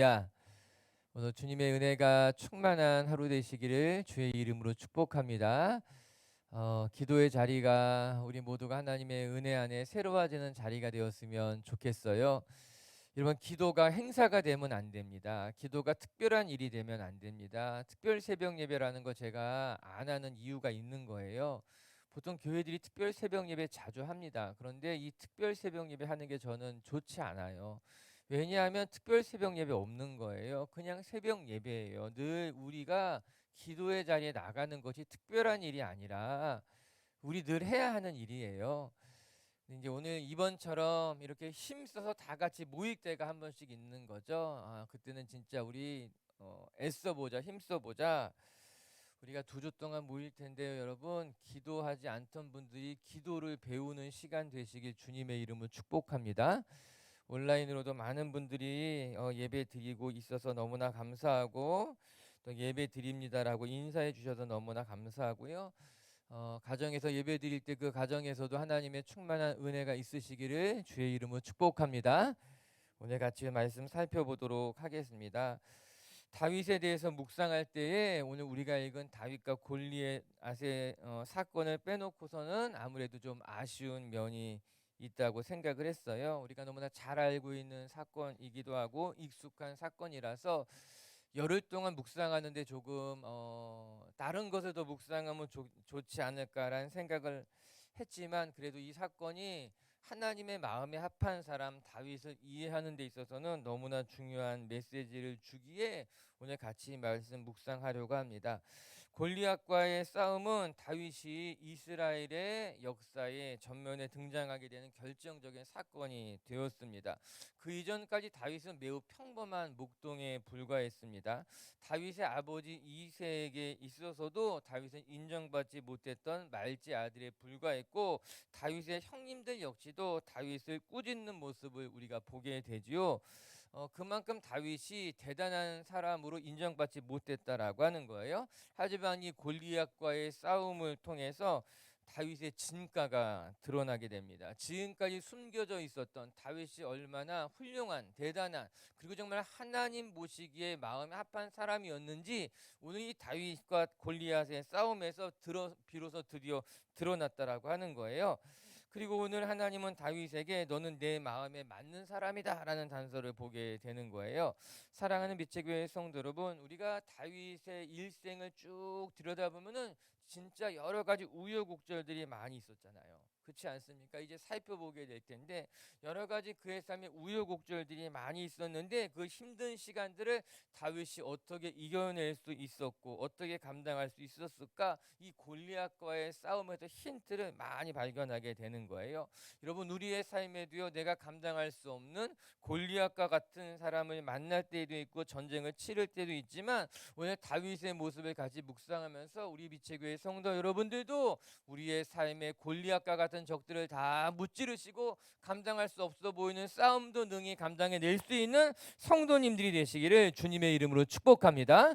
야 오늘 주님의 은혜가 충만한 하루 되시기를 주의 이름으로 축복합니다. 어, 기도의 자리가 우리 모두가 하나님의 은혜 안에 새로워지는 자리가 되었으면 좋겠어요. 여러분 기도가 행사가 되면 안 됩니다. 기도가 특별한 일이 되면 안 됩니다. 특별 새벽 예배라는 거 제가 안 하는 이유가 있는 거예요. 보통 교회들이 특별 새벽 예배 자주 합니다. 그런데 이 특별 새벽 예배 하는 게 저는 좋지 않아요. 왜냐하면 특별 새벽 예배 없는 거예요. 그냥 새벽 예배예요. 늘 우리가 기도의 자리에 나가는 것이 특별한 일이 아니라 우리 늘 해야 하는 일이에요. 이제 오늘 이번처럼 이렇게 힘써서 다 같이 모일 때가 한 번씩 있는 거죠. 아, 그때는 진짜 우리 어, 애써 보자, 힘써 보자. 우리가 두 주 동안 모일 텐데요, 여러분. 기도하지 않던 분들이 기도를 배우는 시간 되시길 주님의 이름으로 축복합니다. 온라인으로도 많은 분들이 어, 예배 드리고 있어서 너무나 감사하고 또 예배 드립니다라고 인사해 주셔서 너무나 감사하고요. 어, 가정에서 예배 드릴 때 그 가정에서도 하나님의 충만한 은혜가 있으시기를 주의 이름으로 축복합니다. 오늘 같이 말씀 살펴보도록 하겠습니다. 다윗에 대해서 묵상할 때에 오늘 우리가 읽은 다윗과 골리앗의 어, 사건을 빼놓고서는 아무래도 좀 아쉬운 면이 있다고 생각을 했어요. 우리가 너무나 잘 알고 있는 사건이기도 하고 익숙한 사건이라서 열흘 동안 묵상하는데 조금 어, 다른 것을 더 묵상하면 좋, 좋지 않을까라는 생각을 했지만 그래도 이 사건이 하나님의 마음에 합한 사람 다윗을 이해하는 데 있어서는 너무나 중요한 메시지를 주기에 오늘 같이 말씀 묵상하려고 합니다. 골리앗과의 싸움은 다윗이 이스라엘의 역사에 전면에 등장하게 되는 결정적인 사건이 되었습니다. 그 이전까지 다윗은 매우 평범한 목동에 불과했습니다. 다윗의 아버지 이세에게 있어서도 다윗은 인정받지 못했던 말지 아들에 불과했고 다윗의 형님들 역시 도 다윗을 꾸짖는 모습을 우리가 보게 되지요. 어, 그만큼 다윗이 대단한 사람으로 인정받지 못했다라고 하는 거예요. 하지만 이 골리앗과의 싸움을 통해서 다윗의 진가가 드러나게 됩니다. 지금까지 숨겨져 있었던 다윗이 얼마나 훌륭한 대단한 그리고 정말 하나님 보시기에 마음에 합한 사람이었는지 오늘 이 다윗과 골리앗의 싸움에서 들어 비로소 드디어 드러났다라고 하는 거예요. 그리고 오늘 하나님은 다윗에게 너는 내 마음에 맞는 사람이다라는 단서를 보게 되는 거예요. 사랑하는 빛의 교회 성도 여러분, 우리가 다윗의 일생을 쭉 들여다보면은 진짜 여러 가지 우여곡절들이 많이 있었잖아요. 그렇지 않습니까? 이제 살펴보게 될 텐데 여러 가지 그의 삶에 우여곡절들이 많이 있었는데 그 힘든 시간들을 다윗이 어떻게 이겨낼 수 있었고 어떻게 감당할 수 있었을까? 이 골리앗과의 싸움에서 힌트를 많이 발견하게 되는 거예요. 여러분 우리의 삶에도요 내가 감당할 수 없는 골리앗과 같은 사람을 만날 때도 있고 전쟁을 치를 때도 있지만 오늘 다윗의 모습을 같이 묵상하면서 우리 빛의 교회 성도 여러분들도 우리의 삶에 골리앗과 같은 적들을 다 무찌르시고 감당할 수 없어 보이는 싸움도 능히 감당해 낼 수 있는 성도님들이 되시기를 주님의 이름으로 축복합니다.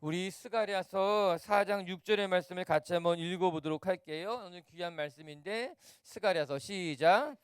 우리 스가랴서 4장 6절의 말씀을 같이 한번 읽어 보도록 할게요. 오늘 귀한 말씀인데 스가랴서 시작.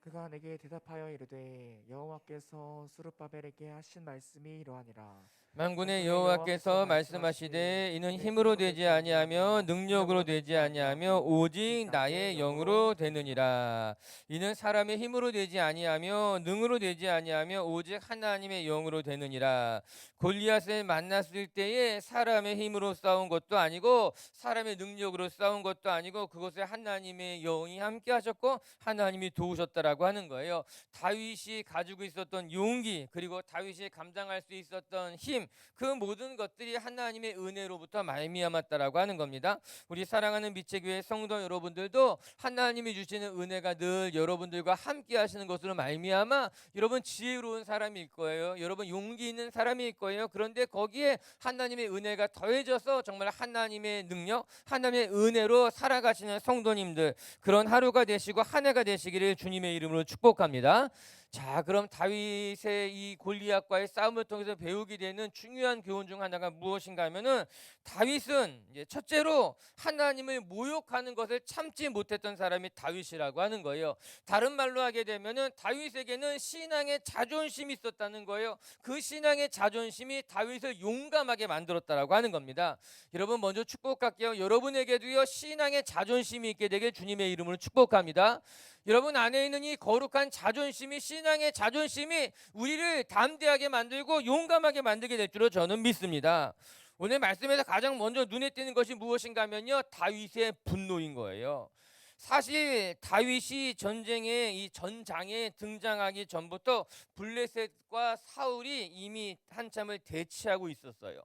그가 내게 대답하여 이르되 여호와께서 수르바벨에게 하신 말씀이 이러하니라 만군의 여호와께서 말씀하시되 이는 힘으로 되지 아니하며 능력으로 되지 아니하며 오직 나의 영으로 되느니라. 이는 사람의 힘으로 되지 아니하며 능으로 되지 아니하며 오직 하나님의 영으로 되느니라. 골리앗을 만났을 때에 사람의 힘으로 싸운 것도 아니고 사람의 능력으로 싸운 것도 아니고 그것에 하나님의 영이 함께 하셨고 하나님이 도우셨다라고 하는 거예요. 다윗이 가지고 있었던 용기 그리고 다윗이 감당할 수 있었던 힘그 모든 것들이 하나님의 은혜로부터 말미암았다라고 하는 겁니다. 우리 사랑하는 빛의 교회 성도 여러분들도 하나님이 주시는 은혜가 늘 여러분들과 함께 하시는 것으로 말미암아 여러분 지혜로운 사람일 거예요. 여러분 용기 있는 사람일 거예요. 그런데 거기에 하나님의 은혜가 더해져서 정말 하나님의 능력, 하나님의 은혜로 살아가시는 성도님들 그런 하루가 되시고 한 해가 되시기를 주님의 이름으로 축복합니다. 자, 그럼 다윗의 이 골리앗과의 싸움을 통해서 배우게 되는 중요한 교훈 중 하나가 무엇인가 하면은 다윗은 첫째로 하나님을 모욕하는 것을 참지 못했던 사람이 다윗이라고 하는 거예요. 다른 말로 하게 되면은 다윗에게는 신앙의 자존심이 있었다는 거예요. 그 신앙의 자존심이 다윗을 용감하게 만들었다라고 하는 겁니다. 여러분 먼저 축복할게요. 여러분에게도요 신앙의 자존심이 있게 되길 주님의 이름으로 축복합니다. 여러분 안에 있는 이 거룩한 자존심이 신앙의 자존심이 우리를 담대하게 만들고 용감하게 만들게 될 줄로 저는 믿습니다. 오늘 말씀에서 가장 먼저 눈에 띄는 것이 무엇인가 하면요 다윗의 분노인 거예요. 사실 다윗이 전쟁에 이 전장에 등장하기 전부터 블레셋과 사울이 이미 한참을 대치하고 있었어요.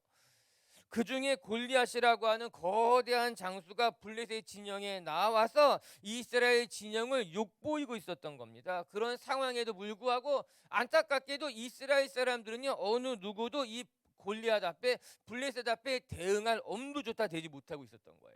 그 중에 골리앗이라고 하는 거대한 장수가 블레셋 진영에 나와서 이스라엘 진영을 욕보이고 있었던 겁니다. 그런 상황에도 불구하고 안타깝게도 이스라엘 사람들은요 어느 누구도 이 골리앗 앞에 블레셋 앞에 대응할 엄두조차 되지 못하고 있었던 거예요.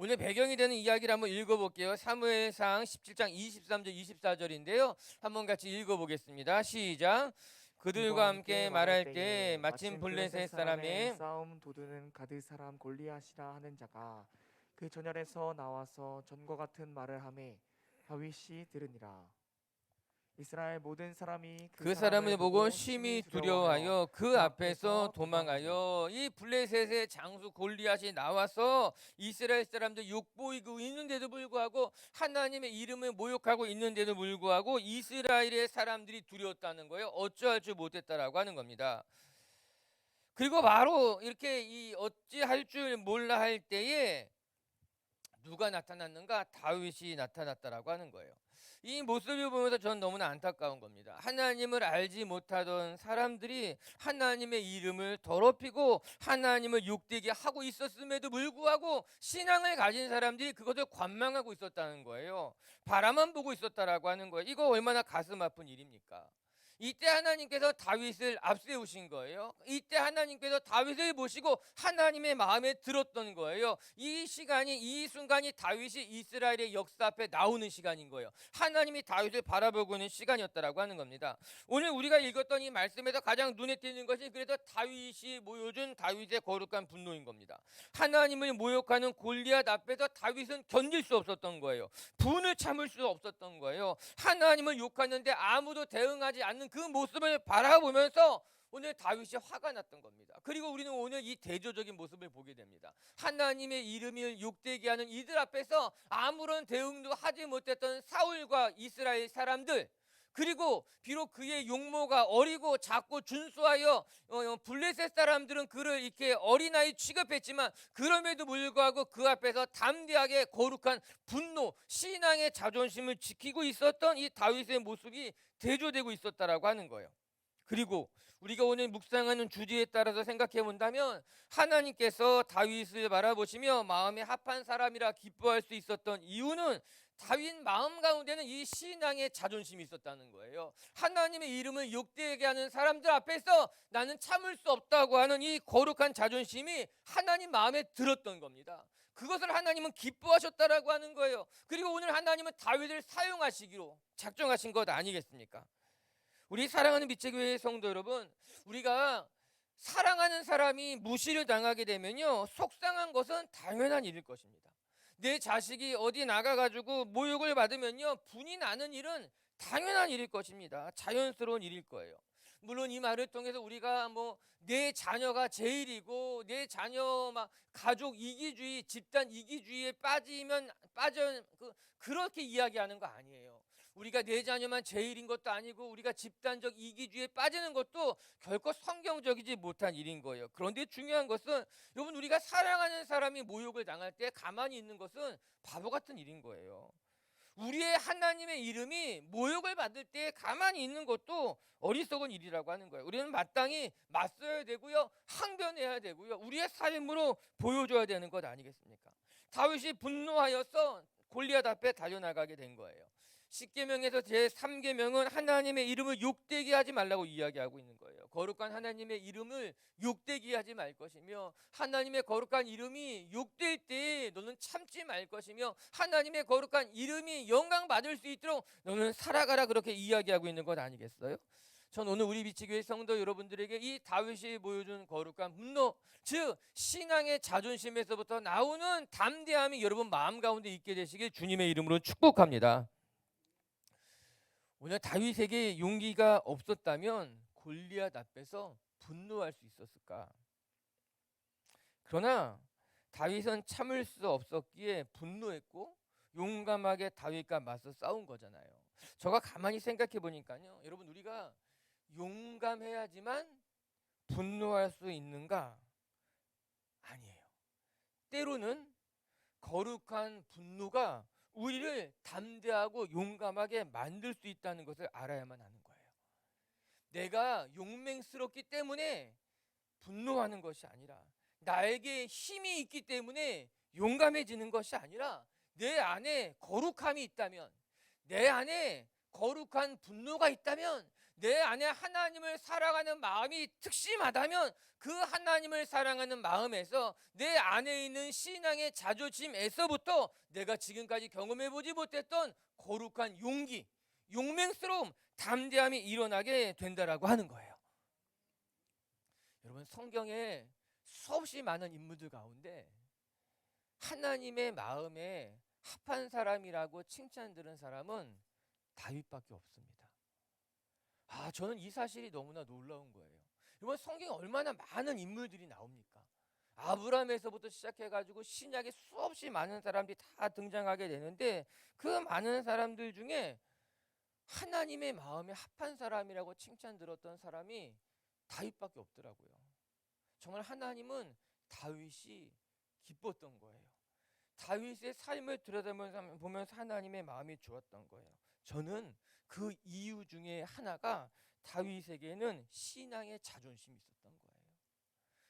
오늘 배경이 되는 이야기를 한번 읽어볼게요. 사무엘상 17장 23절 24절인데요. 한번 같이 읽어보겠습니다. 시작. 그들과 함께 말할 때 마침 블레셋 사람의 싸움 도두는 가드 사람 골리앗이라 하는 자가 그 전열에서 나와서 전과 같은 말을 하매 다윗이 들으니라 이스라엘 모든 사람이 그 사람을 보고 심히 두려워하여 그 앞에서 도망하여 이 블레셋의 장수 골리앗이 나와서 이스라엘 사람들 욕보이고 있는데도 불구하고 하나님의 이름을 모욕하고 있는데도 불구하고 이스라엘의 사람들이 두려웠다는 거예요. 어찌할 줄 못했다라고 하는 겁니다. 그리고 바로 이렇게 이 어찌할 줄 몰라 할 때에 누가 나타났는가? 다윗이 나타났다라고 하는 거예요. 이 모습을 보면서 저는 너무나 안타까운 겁니다. 하나님을 알지 못하던 사람들이 하나님의 이름을 더럽히고 하나님을 욕되게 하고 있었음에도 불구하고 신앙을 가진 사람들이 그것을 관망하고 있었다는 거예요. 바라만 보고 있었다라고 하는 거예요. 이거 얼마나 가슴 아픈 일입니까? 이때 하나님께서 다윗을 앞세우신 거예요. 이때 하나님께서 다윗을 보시고 하나님의 마음에 들었던 거예요. 이 시간이 이 순간이 다윗이 이스라엘의 역사 앞에 나오는 시간인 거예요. 하나님이 다윗을 바라보고 있는 시간이었다라고 하는 겁니다. 오늘 우리가 읽었던 이 말씀에서 가장 눈에 띄는 것이 그래서 다윗이 보여준 다윗의 거룩한 분노인 겁니다. 하나님을 모욕하는 골리앗 앞에서 다윗은 견딜 수 없었던 거예요. 분을 참을 수 없었던 거예요. 하나님을 욕하는데 아무도 대응하지 않는 그 모습을 바라보면서 오늘 다윗이 화가 났던 겁니다. 그리고 우리는 오늘 이 대조적인 모습을 보게 됩니다. 하나님의 이름을 욕되게 하는 이들 앞에서 아무런 대응도 하지 못했던 사울과 이스라엘 사람들 그리고 비록 그의 용모가 어리고 작고 준수하여 어, 어, 블레셋 사람들은 그를 이렇게 어린아이 취급했지만 그럼에도 불구하고 그 앞에서 담대하게 거룩한 분노, 신앙의 자존심을 지키고 있었던 이 다윗의 모습이 대조되고 있었다라고 하는 거예요. 그리고 우리가 오늘 묵상하는 주제에 따라서 생각해 본다면 하나님께서 다윗을 바라보시며 마음에 합한 사람이라 기뻐할 수 있었던 이유는 다윗 마음 가운데는 이 신앙의 자존심이 있었다는 거예요. 하나님의 이름을 욕되게 하는 사람들 앞에서 나는 참을 수 없다고 하는 이 거룩한 자존심이 하나님 마음에 들었던 겁니다. 그것을 하나님은 기뻐하셨다라고 하는 거예요. 그리고 오늘 하나님은 다윗을 사용하시기로 작정하신 것 아니겠습니까? 우리 사랑하는 빛의 교회 성도 여러분, 우리가 사랑하는 사람이 무시를 당하게 되면요, 속상한 것은 당연한 일일 것입니다. 내 자식이 어디 나가가지고 모욕을 받으면요, 분이 나는 일은 당연한 일일 것입니다. 자연스러운 일일 거예요. 물론 이 말을 통해서 우리가 뭐 내 자녀가 제일이고 내 자녀 막 가족 이기주의, 집단 이기주의에 빠지면 빠져 그 그렇게 이야기하는 거 아니에요. 우리가 내 자녀만 제일인 것도 아니고 우리가 집단적 이기주의에 빠지는 것도 결코 성경적이지 못한 일인 거예요. 그런데 중요한 것은 여러분 우리가 사랑하는 사람이 모욕을 당할 때 가만히 있는 것은 바보 같은 일인 거예요. 우리의 하나님의 이름이 모욕을 받을 때 가만히 있는 것도 어리석은 일이라고 하는 거예요. 우리는 마땅히 맞서야 되고요. 항변해야 되고요. 우리의 삶으로 보여줘야 되는 것 아니겠습니까? 다윗이 분노하여서 골리앗 앞에 달려나가게 된 거예요. 10계명에서 제 3계명은 하나님의 이름을 욕되게 하지 말라고 이야기하고 있는 거예요. 거룩한 하나님의 이름을 욕되게 하지 말 것이며 하나님의 거룩한 이름이 욕될 때 너는 참지 말 것이며 하나님의 거룩한 이름이 영광 받을 수 있도록 너는 살아가라 그렇게 이야기하고 있는 것 아니겠어요? 전 오늘 우리 비치교회 성도 여러분들에게 이 다윗이 보여준 거룩한 분노, 즉 신앙의 자존심에서부터 나오는 담대함이 여러분 마음 가운데 있게 되시길 주님의 이름으로 축복합니다. 오늘 다윗에게 용기가 없었다면 골리앗 앞에서 분노할 수 있었을까? 그러나 다윗은 참을 수 없었기에 분노했고 용감하게 다윗과 맞서 싸운 거잖아요. 저가 가만히 생각해 보니까요. 여러분 우리가 용감해야지만 분노할 수 있는가? 아니에요. 때로는 거룩한 분노가 우리를 담대하고 용감하게 만들 수 있다는 것을 알아야만 하는 거예요. 내가 용맹스럽기 때문에 분노하는 것이 아니라 나에게 힘이 있기 때문에 용감해지는 것이 아니라 내 안에 거룩함이 있다면 내 안에 거룩한 분노가 있다면 내 안에 하나님을 사랑하는 마음이 특심하다면 그 하나님을 사랑하는 마음에서 내 안에 있는 신앙의 자존심에서부터 내가 지금까지 경험해 보지 못했던 거룩한 용기, 용맹스러움, 담대함이 일어나게 된다라고 하는 거예요. 여러분 성경에 수없이 많은 인물들 가운데 하나님의 마음에 합한 사람이라고 칭찬 들은 사람은 다윗밖에 없습니다. 아, 저는 이 사실이 너무나 놀라운 거예요. 이번 성경에 얼마나 많은 인물들이 나옵니까? 아브라함에서부터 시작해가지고 신약에 수없이 많은 사람들이 다 등장하게 되는데 그 많은 사람들 중에 하나님의 마음에 합한 사람이라고 칭찬 들었던 사람이 다윗밖에 없더라고요. 정말 하나님은 다윗이 기뻤던 거예요. 다윗의 삶을 들여다보면서 보면서 하나님의 마음이 좋았던 거예요. 저는 그 이유 중에 하나가 다윗에게는 신앙의 자존심이 있었던 거예요.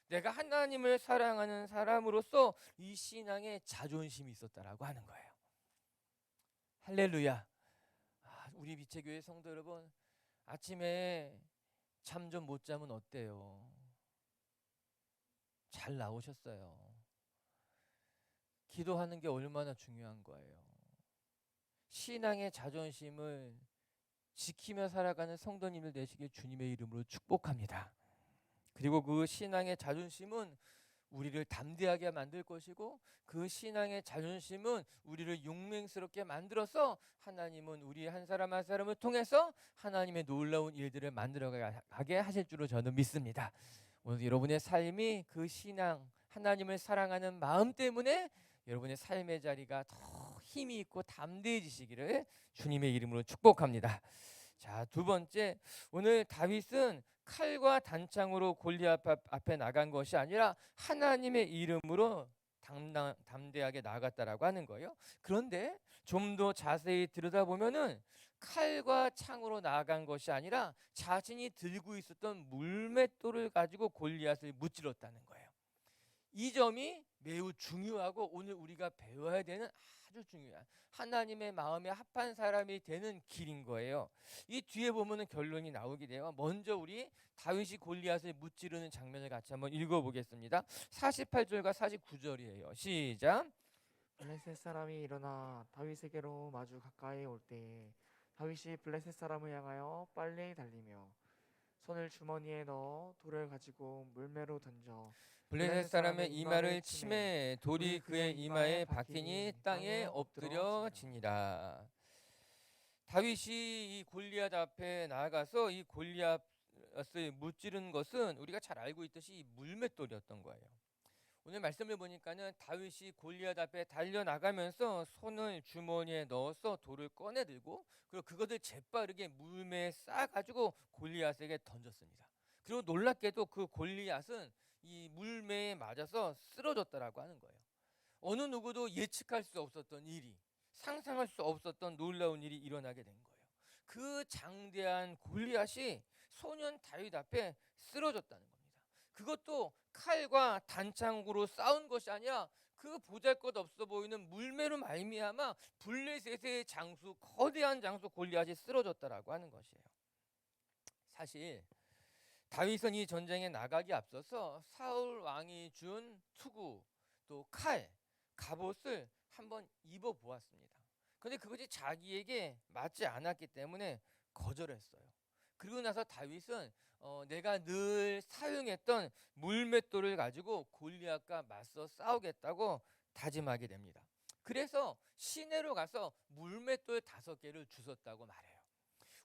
내가 하나님을 사랑하는 사람으로서 이 신앙의 자존심이 있었다라고 하는 거예요. 할렐루야. 아, 우리 비체교회 성도 여러분, 아침에 잠 좀 못 자면 어때요? 잘 나오셨어요. 기도하는 게 얼마나 중요한 거예요. 신앙의 자존심을 지키며 살아가는 성도님들 되시길 주님의 이름으로 축복합니다. 그리고 그 신앙의 자존심은 우리를 담대하게 만들 것이고 그 신앙의 자존심은 우리를 용맹스럽게 만들어서 하나님은 우리 한 사람 한 사람을 통해서 하나님의 놀라운 일들을 만들어가게 하실 줄로 저는 믿습니다. 오늘 여러분의 삶이 그 신앙 하나님을 사랑하는 마음 때문에 여러분의 삶의 자리가 더 힘이 있고 담대해지시기를 주님의 이름으로 축복합니다. 자, 두 번째 오늘 다윗은 칼과 단창으로 골리앗 앞- 앞에 나간 것이 아니라 하나님의 이름으로 담당, 담대하게 나갔다라고 하는 거예요. 그런데 좀 더 자세히 들여다보면은 칼과 창으로 나아간 것이 아니라 자신이 들고 있었던 물맷돌을 가지고 골리앗을 무찔렀다는 거예요. 이 점이 매우 중요하고 오늘 우리가 배워야 되는 아주 중요한 하나님의 마음에 합한 사람이 되는 길인 거예요. 이 뒤에 보면은 결론이 나오게 돼요. 먼저 우리 다윗이 골리앗을 무찌르는 장면을 같이 한번 읽어보겠습니다. 48절과 49절이에요. 시작. 블레셋 사람이 일어나 다윗에게로 마주 가까이 올 때에 다윗이 블레셋 사람을 향하여 빨리 달리며 손을 주머니에 넣어 돌을 가지고 물매로 던져 블레셋 사람의 이마를 치매 돌이 그의 이마에 박히니 땅에 엎드려 지니라. 다윗이 이 골리앗 앞에 나아가서 이 골리앗을 무찌른 것은 우리가 잘 알고 있듯이 이 물맷돌이었던 거예요. 오늘 말씀을 보니까는 다윗이 골리앗 앞에 달려 나가면서 손을 주머니에 넣어서 돌을 꺼내 들고 그리고 그것을 재빠르게 물매에 싸 가지고 골리앗에게 던졌습니다. 그리고 놀랍게도 그 골리앗은 이 물매에 맞아서 쓰러졌다라고 하는 거예요. 어느 누구도 예측할 수 없었던 일이 상상할 수 없었던 놀라운 일이 일어나게 된 거예요. 그 장대한 골리앗이 소년 다윗 앞에 쓰러졌다는 겁니다. 그것도 칼과 단창으로 싸운 것이 아니라 그 보잘것 없어 보이는 물매로 말미암아 블레셋의 장수 거대한 장수 골리앗이 쓰러졌다라고 하는 것이에요. 사실 다윗은 이 전쟁에 나가기 앞서서 사울 왕이 준 투구 또 칼, 갑옷을 한번 입어 보았습니다. 그런데 그것이 자기에게 맞지 않았기 때문에 거절했어요. 그리고 나서 다윗은 어, 내가 늘 사용했던 물맷돌을 가지고 골리앗과 맞서 싸우겠다고 다짐하게 됩니다. 그래서 시내로 가서 물맷돌 다섯 개를 주웠다고 말해요.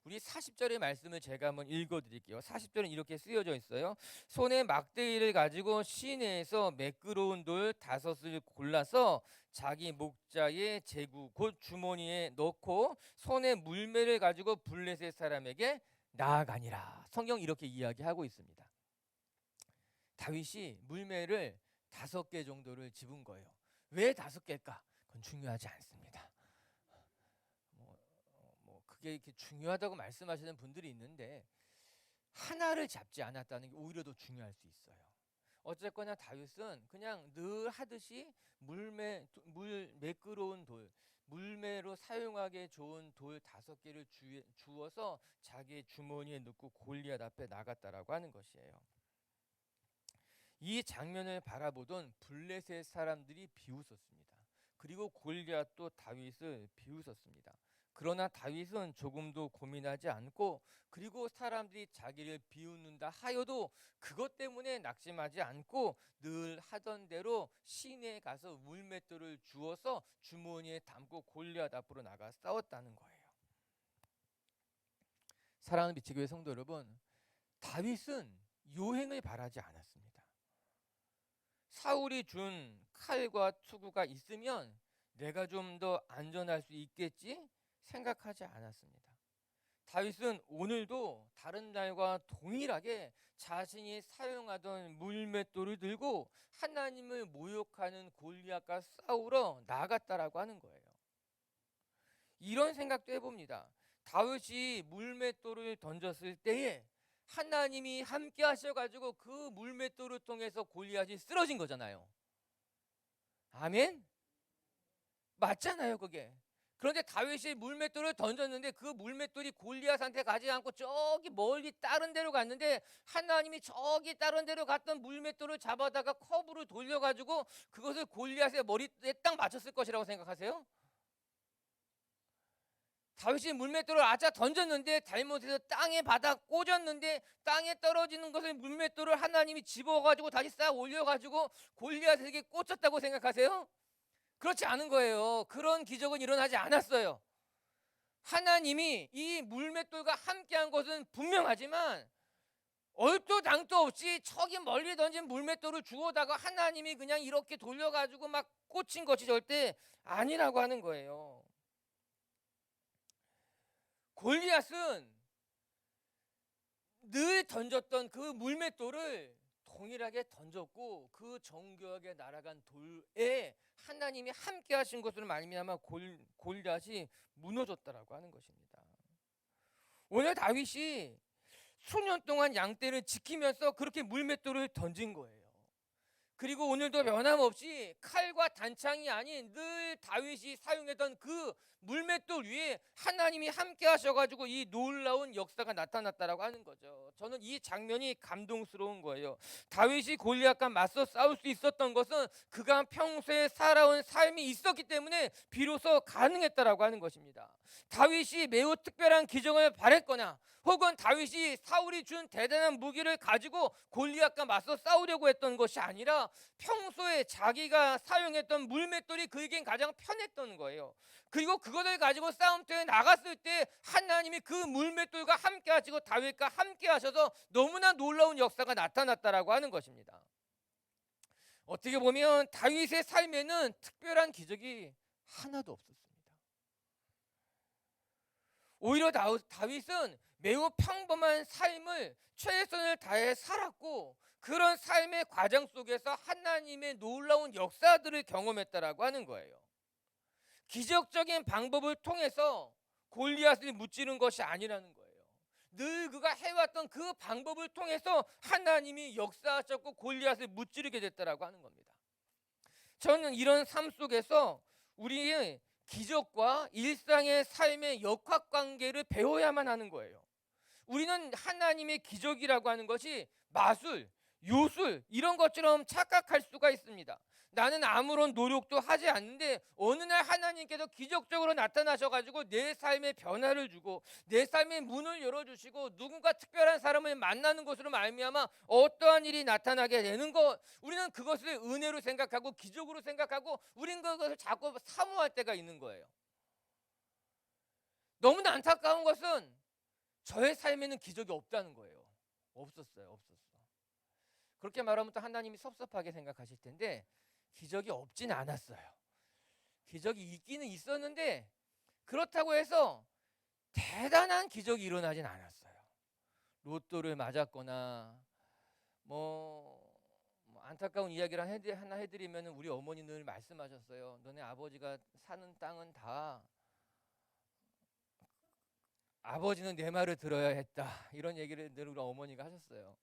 우리 40절의 말씀을 제가 한번 읽어 드릴게요. 40절은 이렇게 쓰여져 있어요. 손에 막대기를 가지고 시내에서 매끄러운 돌 다섯을 골라서 자기 목자의 제구 곧 주머니에 넣고 손에 물매를 가지고 블레셋 사람에게 나아가니라. 성경 이렇게 이야기하고 있습니다. 다윗이 물매를 다섯 개 정도를 집은 거예요. 왜 다섯 개일까? 그건 중요하지 않습니다. 뭐, 어, 뭐 그게 이렇게 중요하다고 말씀하시는 분들이 있는데 하나를 잡지 않았다는 게 오히려 더 중요할 수 있어요. 어쨌거나 다윗은 그냥 늘 하듯이 물매 도- 물 매끄러운 돌 물매로 사용하기 좋은 돌 다섯 개를 주, 주어서 자기의 주머니에 넣고 골리앗 앞에 나갔다라고 하는 것이에요. 이 장면을 바라보던 블레셋 사람들이 비웃었습니다. 그리고 골리앗도 다윗을 비웃었습니다. 그러나 다윗은 조금도 고민하지 않고 그리고 사람들이 자기를 비웃는다 하여도 그것 때문에 낙심하지 않고 늘 하던 대로 시내에 가서 물맷돌을 주어서 주머니에 담고 골리앗 앞으로 나가 싸웠다는 거예요. 사랑하는 미치교회 성도 여러분, 다윗은 요행을 바라지 않았습니다. 사울이 준 칼과 투구가 있으면 내가 좀 더 안전할 수 있겠지 생각하지 않았습니다. 다윗은 오늘도 다른 날과 동일하게 자신이 사용하던 물맷돌을 들고 하나님을 모욕하는 골리앗과 싸우러 나갔다라고 하는 거예요. 이런 생각도 해봅니다. 다윗이 물맷돌을 던졌을 때에 하나님이 함께 하셔가지고 그 물맷돌을 통해서 골리앗이 쓰러진 거잖아요. 아멘? 맞잖아요, 그게. 그런데 다윗이 물맷돌을 던졌는데 그 물맷돌이 골리앗한테 가지 않고 저기 멀리 다른 데로 갔는데 하나님이 저기 다른 데로 갔던 물맷돌을 잡아다가 컵으로 돌려가지고 그것을 골리앗의 머리에 딱 맞췄을 것이라고 생각하세요? 다윗이 물맷돌을 아자 던졌는데 잘못해서 땅에 바닥 꽂았는데 땅에 떨어지는 것을 물맷돌을 하나님이 집어가지고 다시 쌓아 올려가지고 골리앗에게 꽂혔다고 생각하세요? 그렇지 않은 거예요. 그런 기적은 일어나지 않았어요. 하나님이 이 물맷돌과 함께한 것은 분명하지만 얼도 당도 없이 저기 멀리 던진 물맷돌을 주워다가 하나님이 그냥 이렇게 돌려가지고 막 꽂힌 것이 절대 아니라고 하는 거예요. 골리앗은 늘 던졌던 그 물맷돌을 동일하게 던졌고 그 정교하게 날아간 돌에 하나님이 함께 하신 것으로 말미암아 골, 골리앗이 무너졌다라고 하는 것입니다. 오늘 다윗이 수년 동안 양떼를 지키면서 그렇게 물맷돌을 던진 거예요. 그리고 오늘도 변함없이 칼과 단창이 아닌 늘 다윗이 사용했던 그 물맷돌 위에 하나님이 함께 하셔가지고 이 놀라운 역사가 나타났다라고 하는 거죠. 저는 이 장면이 감동스러운 거예요. 다윗이 골리앗과 맞서 싸울 수 있었던 것은 그가 평소에 살아온 삶이 있었기 때문에 비로소 가능했다라고 하는 것입니다. 다윗이 매우 특별한 기적을 발했거나 혹은 다윗이 사울이 준 대단한 무기를 가지고 골리앗과 맞서 싸우려고 했던 것이 아니라 평소에 자기가 사용했던 물맷돌이 그에겐 가장 편했던 거예요. 그리고 그것을 가지고 싸움터에 나갔을 때 하나님이 그 물맷돌과 함께 하시고 다윗과 함께 하셔서 너무나 놀라운 역사가 나타났다라고 하는 것입니다. 어떻게 보면 다윗의 삶에는 특별한 기적이 하나도 없었습니다. 오히려 다윗은 매우 평범한 삶을 최선을 다해 살았고 그런 삶의 과정 속에서 하나님의 놀라운 역사들을 경험했다라고 하는 거예요. 기적적인 방법을 통해서 골리앗을 무찌른 것이 아니라는 거예요. 늘 그가 해왔던 그 방법을 통해서 하나님이 역사하셨고 골리앗을 무찌르게 됐다라고 하는 겁니다. 저는 이런 삶 속에서 우리의 기적과 일상의 삶의 역학 관계를 배워야만 하는 거예요. 우리는 하나님의 기적이라고 하는 것이 마술, 요술 이런 것처럼 착각할 수가 있습니다. 나는 아무런 노력도 하지 않는데 어느 날 하나님께서 기적적으로 나타나셔 가지고 내 삶에 변화를 주고 내 삶의 문을 열어 주시고 누군가 특별한 사람을 만나는 것으로 말미암아 어떠한 일이 나타나게 되는 것 우리는 그것을 은혜로 생각하고 기적으로 생각하고 우린 그것을 자꾸 사모할 때가 있는 거예요. 너무나 안타까운 것은 저의 삶에는 기적이 없다는 거예요. 없었어요. 없었어. 그렇게 말하면 또 하나님이 섭섭하게 생각하실 텐데 기적이 없진 않았어요. 기적이 있기는 있었는데 그렇다고 해서 대단한 기적이 일어나진 않았어요. 로또를 맞았거나 뭐, 뭐 안타까운 이야기를 하나 해드리면 우리 어머니 늘 말씀하셨어요. 너네 아버지가 사는 땅은 다 아버지는 내 말을 들어야 했다. 이런 얘기를 늘 우리 어머니가 하셨어요.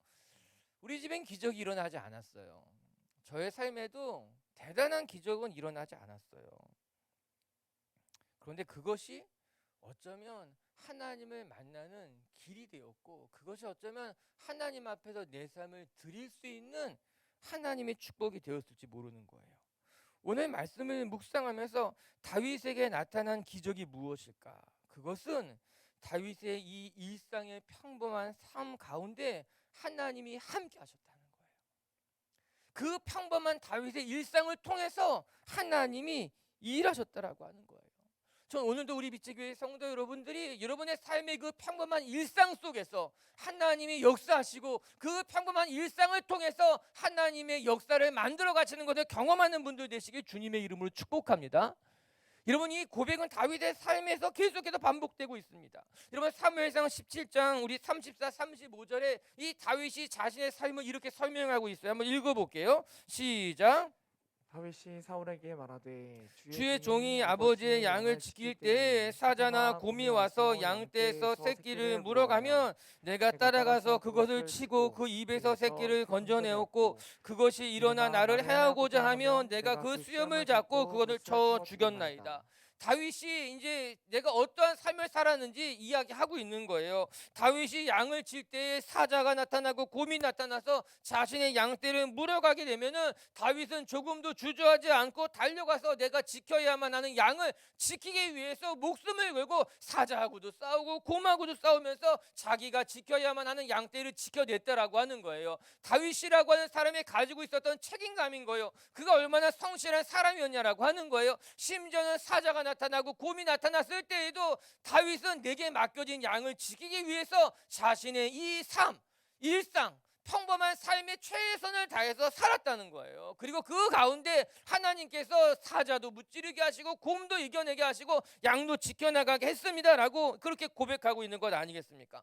우리 집엔 기적이 일어나지 않았어요. 저의 삶에도 대단한 기적은 일어나지 않았어요. 그런데 그것이 어쩌면 하나님을 만나는 길이 되었고 그것이 어쩌면 하나님 앞에서 내 삶을 드릴 수 있는 하나님의 축복이 되었을지 모르는 거예요. 오늘 말씀을 묵상하면서 다윗에게 나타난 기적이 무엇일까? 그것은 다윗의 이 일상의 평범한 삶 가운데 하나님이 함께 거예요. 그 평범한 다윗의 일상을 통해서 하나님이 일하셨다라고 하는 거예요. 전 오늘도 우리 빛의교회 성도 여러분들이 여러분의 삶의 그 평범한 일상 속에서 하나님이 역사하시고 그 평범한 일상을 통해서 하나님의 역사를 만들어 가시는 것을 경험하는 분들 되시길 주님의 이름으로 축복합니다. 여러분 이 고백은 다윗의 삶에서 계속해서 반복되고 있습니다. 여러분 사무엘상 17장 우리 34, 35절에 이 다윗이 자신의 삶을 이렇게 설명하고 있어요. 한번 읽어볼게요. 시작. 다윗이 사울에게 말하되 주의 종이 아버지의 양을 지킬 때에 사자나 곰이 와서 양 떼에서 새끼를 물어가면 내가 따라가서 그것을 치고 그 입에서 새끼를 건져내었고 그것이 일어나 나를 해하고자 하면 내가 그 수염을 잡고 그것을 쳐 죽였나이다. 다윗이 이제 내가 어떠한 삶을 살았는지 이야기하고 있는 거예요. 다윗이 양을 칠 때에 사자가 나타나고 곰이 나타나서 자신의 양떼를 물어가게 되면은 다윗은 조금도 주저하지 않고 달려가서 내가 지켜야만 하는 양을 지키기 위해서 목숨을 걸고 사자하고도 싸우고 곰하고도 싸우면서 자기가 지켜야만 하는 양떼를 지켜냈다라고 하는 거예요. 다윗이라고 하는 사람이 가지고 있었던 책임감인 거예요. 그가 얼마나 성실한 사람이었냐라고 하는 거예요. 심지어는 사자가 나 타나고 곰이 나타났을 때에도 다윗은 내게 맡겨진 양을 지키기 위해서 자신의 이 삶, 일상, 평범한 삶의 최선을 다해서 살았다는 거예요. 그리고 그 가운데 하나님께서 사자도 무찌르게 하시고 곰도 이겨내게 하시고 양도 지켜나가게 했습니다라고 그렇게 고백하고 있는 것 아니겠습니까?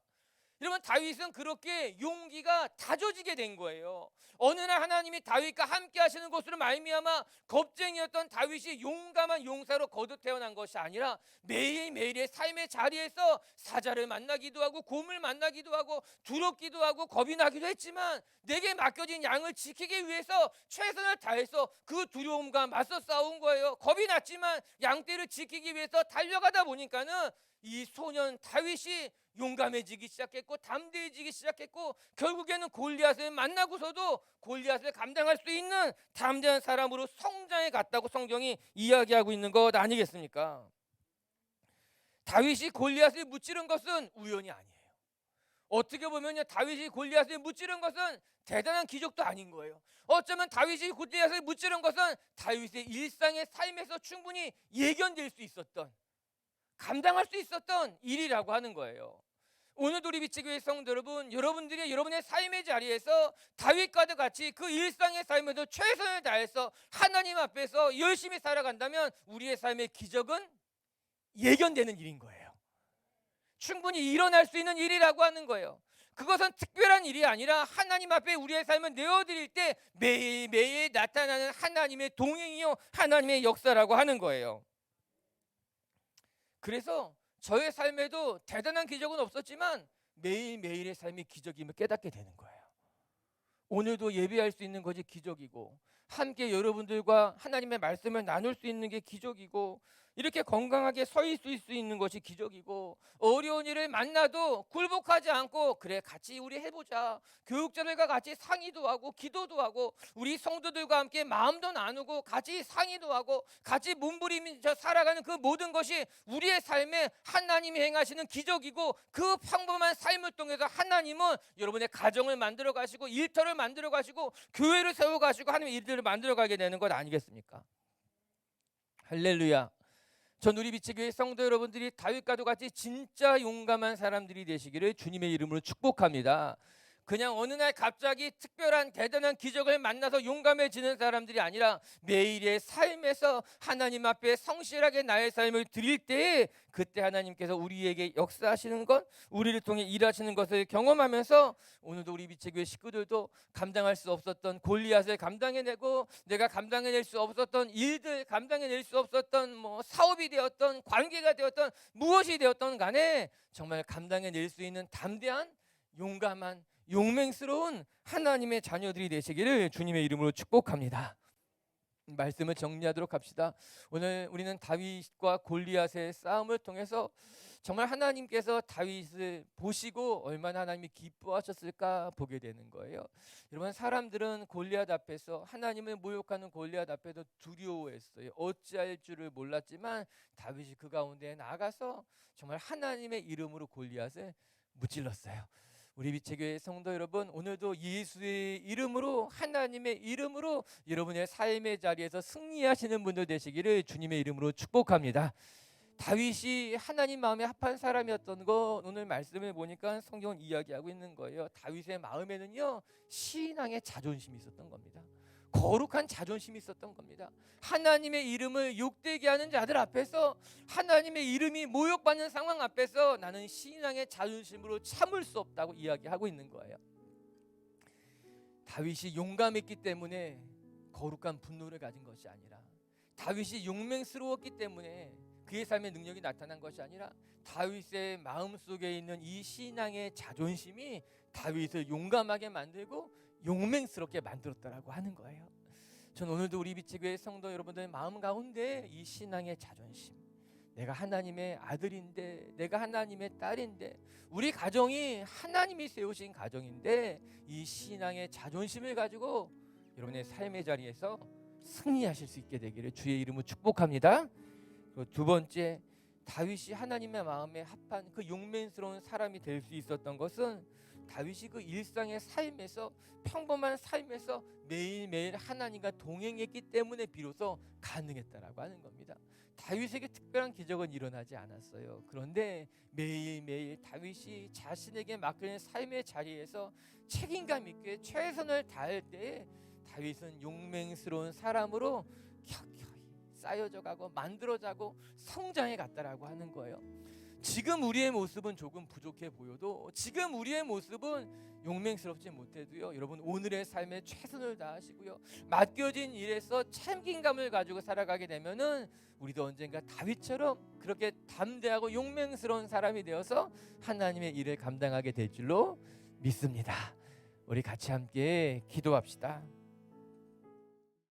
여러분 다윗은 그렇게 용기가 다져지게 된 거예요. 어느 날 하나님이 다윗과 함께 하시는 것으로 말미암아 겁쟁이였던 다윗이 용감한 용사로 거듭 태어난 것이 아니라 매일매일의 삶의 자리에서 사자를 만나기도 하고 곰을 만나기도 하고 두렵기도 하고 겁이 나기도 했지만 내게 맡겨진 양을 지키기 위해서 최선을 다해서 그 두려움과 맞서 싸운 거예요. 겁이 났지만 양떼를 지키기 위해서 달려가다 보니까는 이 소년 다윗이 용감해지기 시작했고 담대해지기 시작했고 결국에는 골리앗을 만나고서도 골리앗을 감당할 수 있는 담대한 사람으로 성장해 갔다고 성경이 이야기하고 있는 것 아니겠습니까? 다윗이 골리앗을 무찌른 것은 우연이 아니에요. 어떻게 보면요 다윗이 골리앗을 무찌른 것은 대단한 기적도 아닌 거예요. 어쩌면 다윗이 골리앗을 무찌른 것은 다윗의 일상의 삶에서 충분히 예견될 수 있었던 감당할 수 있었던 일이라고 하는 거예요. 오늘 우리 비치교회 성도 여러분, 여러분들이 여러분의 삶의 자리에서 다윗과도 같이 그 일상의 삶에서 최선을 다해서 하나님 앞에서 열심히 살아간다면 우리의 삶의 기적은 예견되는 일인 거예요. 충분히 일어날 수 있는 일이라고 하는 거예요. 그것은 특별한 일이 아니라 하나님 앞에 우리의 삶을 내어드릴 때 매일매일 나타나는 하나님의 동행이요 하나님의 역사라고 하는 거예요. 그래서 저의 삶에도 대단한 기적은 없었지만 매일매일의 삶이 기적임을 깨닫게 되는 거예요. 오늘도 예배할 수 있는 것이 기적이고 함께 여러분들과 하나님의 말씀을 나눌 수 있는 게 기적이고 이렇게 건강하게 서 있을 수 있는 것이 기적이고 어려운 일을 만나도 굴복하지 않고 그래 같이 우리 해보자 교육자들과 같이 상의도 하고 기도도 하고 우리 성도들과 함께 마음도 나누고 같이 상의도 하고 같이 몸부림쳐 살아가는 그 모든 것이 우리의 삶에 하나님이 행하시는 기적이고 그 평범한 삶을 통해서 하나님은 여러분의 가정을 만들어 가시고 일터를 만들어 가시고 교회를 세워 가시고 하나님의 일들을 만들어 가게 되는 것 아니겠습니까? 할렐루야. 전 우리 비치교회 성도 여러분들이 다윗과도 같이 진짜 용감한 사람들이 되시기를 주님의 이름으로 축복합니다. 그냥 어느 날 갑자기 특별한 대단한 기적을 만나서 용감해지는 사람들이 아니라 매일의 삶에서 하나님 앞에 성실하게 나의 삶을 드릴 때에 그때 하나님께서 우리에게 역사하시는 것, 우리를 통해 일하시는 것을 경험하면서 오늘도 우리 비체교회 식구들도 감당할 수 없었던 골리앗을 감당해내고 내가 감당해낼 수 없었던 일들, 감당해낼 수 없었던 뭐 사업이 되었던 관계가 되었던 무엇이 되었던 간에 정말 감당해낼 수 있는 담대한 용감한 용맹스러운 하나님의 자녀들이 되시기를 주님의 이름으로 축복합니다. 말씀을 정리하도록 합시다. 오늘 우리는 다윗과 골리앗의 싸움을 통해서 정말 하나님께서 다윗을 보시고 얼마나 하나님이 기뻐하셨을까 보게 되는 거예요. 여러분 사람들은 골리앗 앞에서 하나님을 모욕하는 골리앗 앞에도 두려워했어요. 어찌할 줄을 몰랐지만 다윗이 그 가운데 나가서 정말 하나님의 이름으로 골리앗을 무찔렀어요. 우리 비체교회 성도 여러분 오늘도 예수의 이름으로 하나님의 이름으로 여러분의 삶의 자리에서 승리하시는 분들 되시기를 주님의 이름으로 축복합니다. 다윗이 하나님 마음에 합한 사람이었던 거 오늘 말씀을 보니까 성경은 이야기하고 있는 거예요. 다윗의 마음에는요 신앙의 자존심이 있었던 겁니다. 거룩한 자존심이 있었던 겁니다. 하나님의 이름을 욕되게 하는 자들 앞에서 하나님의 이름이 모욕받는 상황 앞에서 나는 신앙의 자존심으로 참을 수 없다고 이야기하고 있는 거예요. 다윗이 용감했기 때문에 거룩한 분노를 가진 것이 아니라 다윗이 용맹스러웠기 때문에 그의 삶의 능력이 나타난 것이 아니라 다윗의 마음 속에 있는 이 신앙의 자존심이 다윗을 용감하게 만들고 용맹스럽게 만들었다라고 하는 거예요. 전 오늘도 우리 비치교회 성도 여러분들 마음 가운데 이 신앙의 자존심, 내가 하나님의 아들인데, 내가 하나님의 딸인데, 우리 가정이 하나님이 세우신 가정인데 이 신앙의 자존심을 가지고 여러분의 삶의 자리에서 승리하실 수 있게 되기를 주의 이름으로 축복합니다. 두 번째 다윗이 하나님의 마음에 합한 그 용맹스러운 사람이 될 수 있었던 것은 다윗이 그 일상의 삶에서 평범한 삶에서 매일매일 하나님과 동행했기 때문에 비로소 가능했다라고 하는 겁니다. 다윗에게 특별한 기적은 일어나지 않았어요. 그런데 매일매일 다윗이 자신에게 맡겨진 삶의 자리에서 책임감 있게 최선을 다할 때 다윗은 용맹스러운 사람으로 켜켜이 쌓여져 가고 만들어자고 성장해 갔다라고 하는 거예요. 지금 우리의 모습은 조금 부족해 보여도 지금 우리의 모습은 용맹스럽지 못해도요. 여러분 오늘의 삶에 최선을 다하시고요. 맡겨진 일에서 책임감을 가지고 살아가게 되면은 우리도 언젠가 다윗처럼 그렇게 담대하고 용맹스러운 사람이 되어서 하나님의 일을 감당하게 될 줄로 믿습니다. 우리 같이 함께 기도합시다.